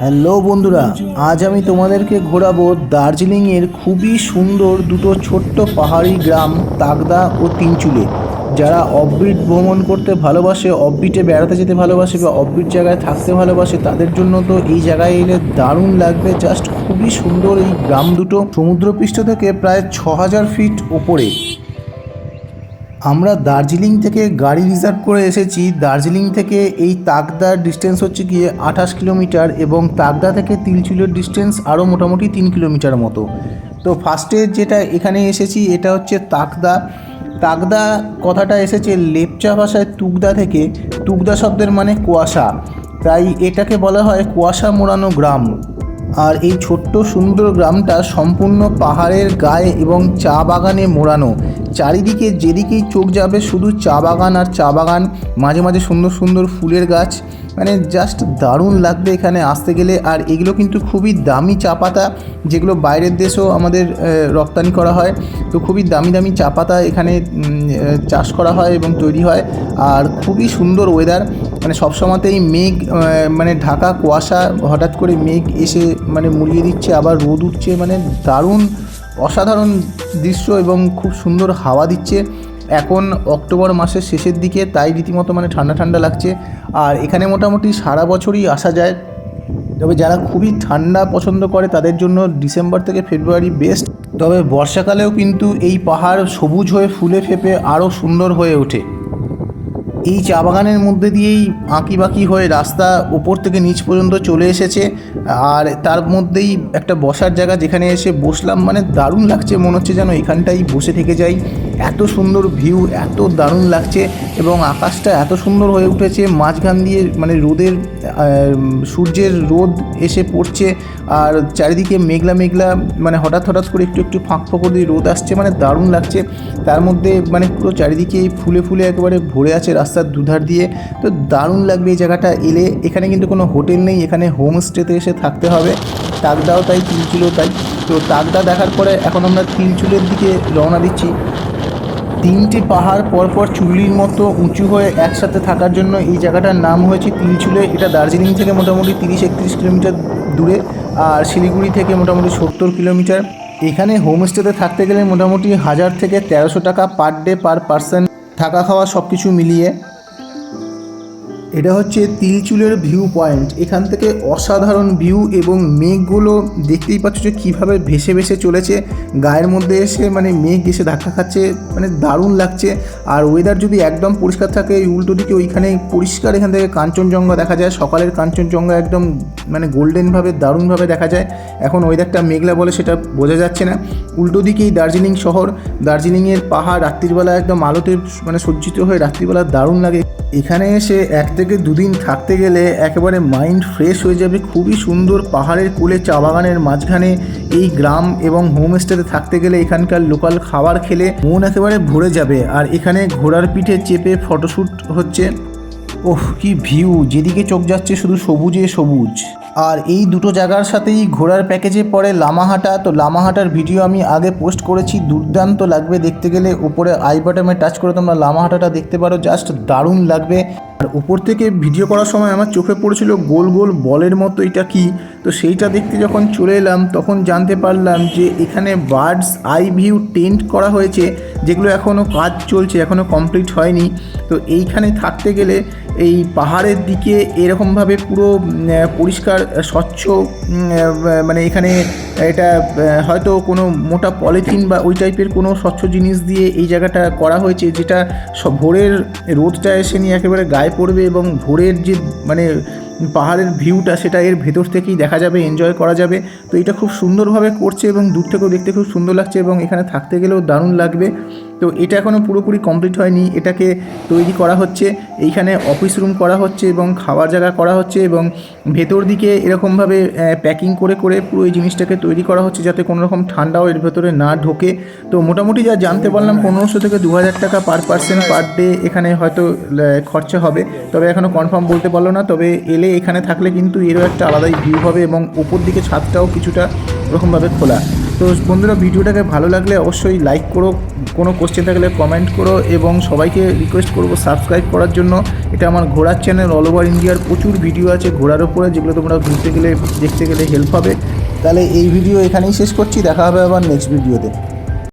Hello বন্ধুরা, আজ আমি তোমাদেরকে ঘোরাবো দার্জিলিংয়ের খুবই সুন্দর দুটো ছোট্ট পাহাড়ি গ্রাম তাগদা ও তিনচুলে। যারা অফবিট ভ্রমণ করতে ভালোবাসে অফবিটে বেড়াতে যেতে ভালোবাসে বা অফবিট জায়গায় থাকতে ভালোবাসে, তাদের জন্য তো এই জায়গায় এলে দারুণ লাগবে। জাস্ট খুবই সুন্দর এই গ্রাম দুটো। সমুদ্রপৃষ্ঠ থেকে প্রায় ছ হাজার ফিট ওপরে। আমরা দার্জিলিং থেকে গাড়ি রিজার্ভ করে এসেছি। দার্জিলিং থেকে এই তাকদার ডিস্টেন্স হচ্ছে গিয়ে আঠাশ কিলোমিটার এবং তাকদা থেকে তিলচুলের ডিস্টেন্স আরও মোটামুটি তিন কিলোমিটার মতো। তো ফার্স্টে যেটা এখানে এসেছি, এটা হচ্ছে তাকদা। তাকদা কথাটা এসেছে লেপচা ভাষায় তুগদা থেকে। তুগদা শব্দের মানে কুয়াশা। তাই এটাকে বলা হয় কুয়াশা মোড়ানো গ্রাম। আর এই ছোট্ট সুন্দর গ্রামটা সম্পূর্ণ পাহাড়ের গায়ে এবং চা বাগানে মোড়ানো। চারিদিকে যেদিকেই চোখ যাবে শুধু চা বাগান আর চা বাগান, মাঝে মাঝে সুন্দর সুন্দর ফুলের গাছ। মানে জাস্ট দারুণ লাগবে এখানে আসতে গেলে। আর এগুলো কিন্তু খুবই দামি চা পাতা, যেগুলো বাইরের দেশেও আমাদের রপ্তানি করা হয়। তো খুবই দামি দামি চা পাতা এখানে চাষ করা হয় এবং তৈরি হয়। আর খুবই সুন্দর ওয়েদার মানে সবসময়তেই মেঘ মানে ঢাকা, কুয়াশা, হঠাৎ করে মেঘ এসে মানে মুড়িয়ে দিচ্ছে, আবার রোদ উঠছে মানে দারুণ অসাধারণ দৃশ্য এবং খুব সুন্দর হাওয়া দিচ্ছে। এখন অক্টোবর মাসের শেষের দিকে, তাই রীতিমতো মানে ঠান্ডা ঠান্ডা লাগছে। আর এখানে মোটামুটি সারা বছরই আসা যায়। তবে যারা খুবই ঠান্ডা পছন্দ করে, তাদের জন্য ডিসেম্বর থেকে ফেব্রুয়ারি বেস্ট। তবে বর্ষাকালেও কিন্তু এই পাহাড় সবুজ হয়ে, ফুলে ফেপে আরও সুন্দর হয়ে ওঠে। এই চা বাগানের মধ্যে দিয়েই আঁকি বাঁকি হয়ে রাস্তা ওপর থেকে নিচ পর্যন্ত চলে এসেছে। আর তার মধ্যেই একটা বসার জায়গা যেখানে এসে বসলাম মানে দারুণ লাগছে। মনে হচ্ছে যেন এখানটাই বসে থেকে যাই। এত সুন্দর ভিউ, এত দারুণ লাগছে এবং আকাশটা এত সুন্দর হয়ে উঠেছে। মাঝখান দিয়ে মানে রোদের সূর্যের রোদ এসে পড়ছে। আর চারিদিকে মেঘলা মেঘলা মানে হঠাৎ হঠাৎ করে একটু একটু ফাঁক ফোকর দিয়ে রোদ আসছে মানে দারুণ লাগছে। তার মধ্যে মানে পুরো চারিদিকে ফুলে ফুলে একেবারে ভরে আছে রাস্তার দুধার দিয়ে। তো দারুণ লাগবে এই জায়গাটা এলে। এখানে কিন্তু কোনো হোটেল নেই, এখানে হোমস্টেতে এসে থাকতে হবে। তাগদাও তাই তিলচুলেও তাই। তো তাগদা দেখার পরে এখন আমরা তিলচুলের দিকে রওনা দিচ্ছি। তিনটি পাহাড় পরপর চুল্লির মতো উঁচু হয়ে একসাথে থাকার জন্য এই জায়গাটার নাম হয়েছে তিলচুলে এটা দার্জিলিং থেকে মোটামুটি তিরিশ একত্রিশ কিলোমিটার দূরে। আর শিলিগুড়ি থেকে মোটামুটি সত্তর কিলোমিটার। এখানে হোমস্টেতে থাকতে গেলে মোটামুটি হাজার থেকে তেরোশো টাকা পার ডে পার পার্সন থাকা খাওয়া সব কিছু মিলিয়ে। এটা হচ্ছে তিলচুলের ভিউ পয়েন্ট এখান থেকে অসাধারণ ভিউ এবং মেঘগুলো দেখতেই পাচ্ছ যে কীভাবে ভেসে ভেসে চলেছে। গায়ের মধ্যে এসে মানে মেঘ এসে ধাক্কা খাচ্ছে মানে দারুণ লাগছে। আর ওয়েদার যদি একদম পরিষ্কার থাকে, এই উল্টো দিকে ওইখানে পরিষ্কার এখান থেকে কাঞ্চনজঙ্ঘা দেখা যায়। সকালের কাঞ্চনজঙ্ঘা একদম মানে গোল্ডেনভাবে, দারুণভাবে দেখা যায়। এখন ওয়েদারটা মেঘলা বলে সেটা বোঝা যাচ্ছে না। উল্টো দিকেই দার্জিলিং শহর। দার্জিলিংয়ের পাহাড় রাত্রিবেলা একদম আলোতে মানে সজ্জিত হয়ে রাত্রিবেলা দারুণ লাগে। এখানে এসে এক থেকে দুদিন থাকতে গেলে একেবারে মাইন্ড ফ্রেশ হয়ে যাবে। খুবই সুন্দর পাহাড়ের কোলে চা বাগানের মাঝখানে এই গ্রাম এবং হোমস্টেতে থাকতে গেলে এখানকার লোকাল খাবার খেলে মন একেবারে ভরে যাবে। আর এখানে ঘোড়ার পিঠে চেপে ফটোশ্যুট হচ্ছে। ওহ, কি ভিউ! যেদিকে চোখ যাচ্ছে শুধু সবুজে সবুজ। আর এই দুটো জায়গার সাথেই ঘোরার প্যাকেজে পড়ে লামাহাটা। তো লামাহাটার ভিডিও আমি আগে পোস্ট করেছি, দুর্দান্ত লাগবে দেখতে গেলে। উপরে আই বাটমে টাচ করে তোমরা লামাহাটাটা দেখতে পারো জাস্ট দারুণ লাগবে। আর উপর থেকে ভিডিও করার সময় আমার চোখে পড়েছিল গোল গোল বলের মতো এটা কি? তো সেইটা দেখতে যখন চলে এলাম, তখন জানতে পারলাম যে এখানে বার্ডস আই ভিউ টেন্ট করা হয়েছে। যেগুলো এখনও কাজ চলছে এখনও কমপ্লিট হয়নি। তো এইখানে থাকতে গেলে এই পাহাড়ের দিকে এরকমভাবে পুরো পরিষ্কার স্বচ্ছ মানে এখানে এটা হয়তো কোনো মোটা পলিথিন বা ওই টাইপের কোনো স্বচ্ছ জিনিস দিয়ে এই জায়গাটা করা হয়েছে, যেটা ভোরের রোদটা এসে নিয়ে একেবারে গায়ে পড়বে এবং ভোরের যে মানে পাহাড়ের ভিউটা সেটা এর ভেতর থেকেই দেখা যাবে এনজয় করা যাবে। তো এটা খুব সুন্দরভাবে করছে এবং দূর থেকেও দেখতে খুব সুন্দর লাগছে এবং এখানে থাকতে গেলেও দারুণ লাগবে। তো এটা এখনও পুরোপুরি কমপ্লিট হয়নি। এটাকে তৈরি করা হচ্ছে, এইখানে অফিস রুম করা হচ্ছে এবং খাওয়ার জায়গা করা হচ্ছে এবং ভেতর দিকে এরকমভাবে প্যাকিং করে করে পুরো এই জিনিসটাকে তৈরি করা হচ্ছে যাতে কোনো রকম ঠান্ডাও এর ভেতরে না ঢোকে। তো মোটামুটি যা জানতে পারলাম, পনেরোশো থেকে দু হাজার টাকা পার পার্সন পার ডে এখানে হয়তো খরচা হবে। তবে এখনও কনফার্ম বলতে পারল না, তবে এলে এখানে থাকলে কিন্তু এরও একটা আলাদাই ভিউ হবে এবং ওপর দিকে ছাদটাও কিছুটা ওরকমভাবে খোলা। তো বন্ধুরা ভিডিওটাকে ভালো লাগলে অবশ্যই লাইক করো, কোনো কোশ্চেন থাকলে কমেন্ট করো এবং সবাইকে রিকোয়েস্ট করব সাবস্ক্রাইব করার জন্য। এটা আমার ঘোড়ার চ্যানেল অল ওভার ইন্ডিয়ার প্রচুর ভিডিও আছে ঘোড়ার ওপরে যেগুলো তোমরা ঘুরতে গেলে, দেখতে গেলে হেল্প হবে তাহলে এই ভিডিও এখানেই শেষ করছি, দেখা হবে আবার নেক্সট ভিডিওতে